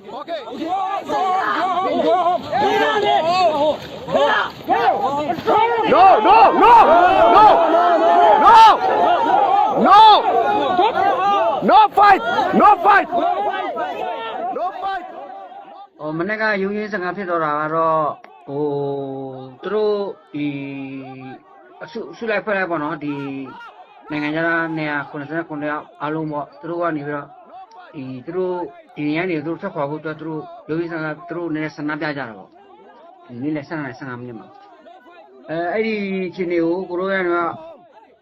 No, no, no, no, no, no, no fight, no fight, no fight. ဟိုမနေ့ကရုံရင်းစကားဖြစ်တော့တာကတော့ဟိုသူတို့ဒီအစုအစုလိုက်ဖွဲ့လိုက်ပေါ့နော်ဒီနိုင်ငံခြားသား189ယောက်အားလုံးပေါ့သူတို့ကနေပြီးတော့ဒီသူတို့ ဒီနေရာနေသူတို့ထွက်ခွာဖို့အတွက်သူတို့ရုံရင်းစကားသူတို့နည်းနည်းဆန္ဒပြကြတာပေါ့ဒီနေ့လည်း15နဲ့15မိနစ်မှာအဲအဲ့ဒီအချိန်တွေကိုကိုရိုးရန်က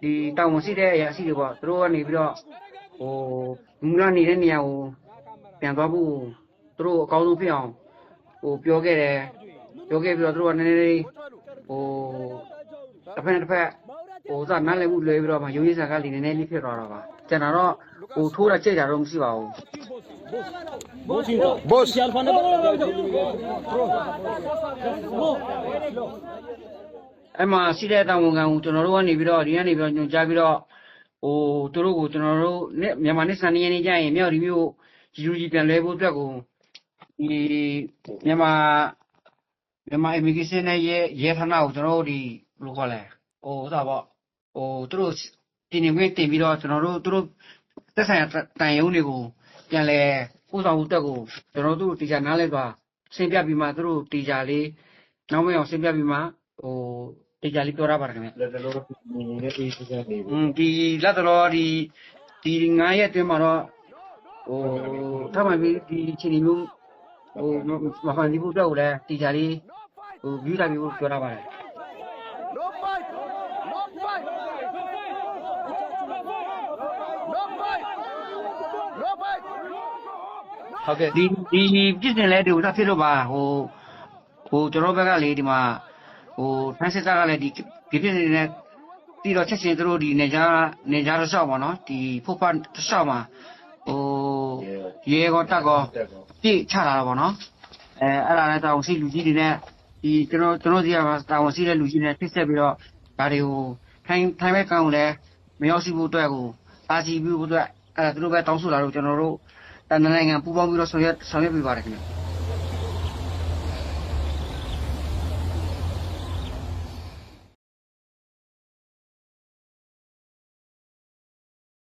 ဒီတောင်ဝန်ရှိတဲ့အရာရှိတွေပေါ့သူတို့ကနေပြီးတော့ဟိုမူလနေတဲ့နေရာကိုပြန်သွားဖို့သူတို့အကောင်းဆုံးဖြစ်အောင်ဟိုပြောခဲ့တယ်ပြောခဲ့ပြီးတော့သူတို့ကနည်းနည်းလေးဟိုတစ်ဖက်နဲ့တစ်ဖက်ဟိုစနားလည်မှုလွဲပြီးတော့မှရုံးရည်စာကလေးနည်းနည်းလေးဖြစ်သွားတာပါကျွန်တော်တော့ဟိုထိုးတာကြိတ်တာတော့မရှိပါဘူး Boss, အဲ့မှာရှိတဲ့တာဝန်ခံကိုကျွန်တော်တို့ကနေပြီးတော့ဒီကနေပြီးတော့ညွှန်ကြားပြီးတော့ဟိုသူတို့ကိုကျွန်တော်တို့နဲ့မြန်မာနဲ့စံနေရနေကြရင်မြောက်ဒီမျိုးယူဂျီပြန်လဲဖို့အတွက်ကိုဒီမြန်မာမြန်မာ immigration နဲ့ရဲရဲဌာနကိုကျွန်တော်တို့ဒီဘယ်လိုခေါ်လဲဟိုဥစားပေါ့ဟိုသူတို့တင်နေခွင့်တင်ပြီးတော့ကျွန်တော်တို့သူတို့သက်ဆိုင်ရာတန်ရုံးတွေကို ပြန်လဲပို့ဆောင်ဖို့အတွက်ကိုကျွန်တော်တို့တီချာနားလဲသွားရှင်းပြပြီးမှသူတို့တီချာလေးနောက်မအောင်ရှင်းပြပြီးမှဟိုတီချာလေးပြောရပါတယ်ခင်ဗျလက်တလုံးနေနေအေးစစနေอืมဒီလက်တော်ဒီဒီ9ရက်အတွင်းမှာတော့ဟိုထပ်မှန်ပြီးဒီအချိန်မျိုးဟိုမဖန်ဒီဘူးတော့လည်းတီချာလေးဟို view လိုက်ပြီးပြောတာပါတယ် no fight, no fight, no fight, no fight. ဟုတ်ကဲ့ဒီဒီပြစ်တင်လဲဒီဥစားဖြစ်လို့ပါဟိုဟိုကျွန်တော်ဘက်ကလေဒီမှာဟိုဖန်စစ်သားကလည်းဒီဒီပြစ်တင်နေပြီးတော့ချက်ချင်းသူတို့ဒီနေကြနေကြတော့ရှောက်ပါနော်ဒီဖို့ဖတ်ရှောက်မှာဟိုရေကောတက်ကောတက်ကောပြည့်ချလာတာပေါ့နော်အဲအဲ့ဒါလည်းတာဝန်ရှိလူကြီးတွေနဲ့ဒီကျွန်တော်ကျွန်တော်ဒီကတာဝန်ရှိတဲ့လူကြီးတွေနဲ့ဖစ်ဆက်ပြီးတော့ဒါတွေကိုထိုင်းထိုင်းဘက်ကောင်ကိုလည်းမရောက်ရှိဖို့အတွက်ကိုအာစီပြီးဖို့အတွက်အဲ့ဒါသူတို့ပဲတောင်းဆိုလာလို့ကျွန်တော်တို့ တန်တနိုင်ငံပူးပေါင်းပြီးတော့ဆောင်ရွက်ဆောင်ရွက်ပေးပါတယ်ခင်ဗျ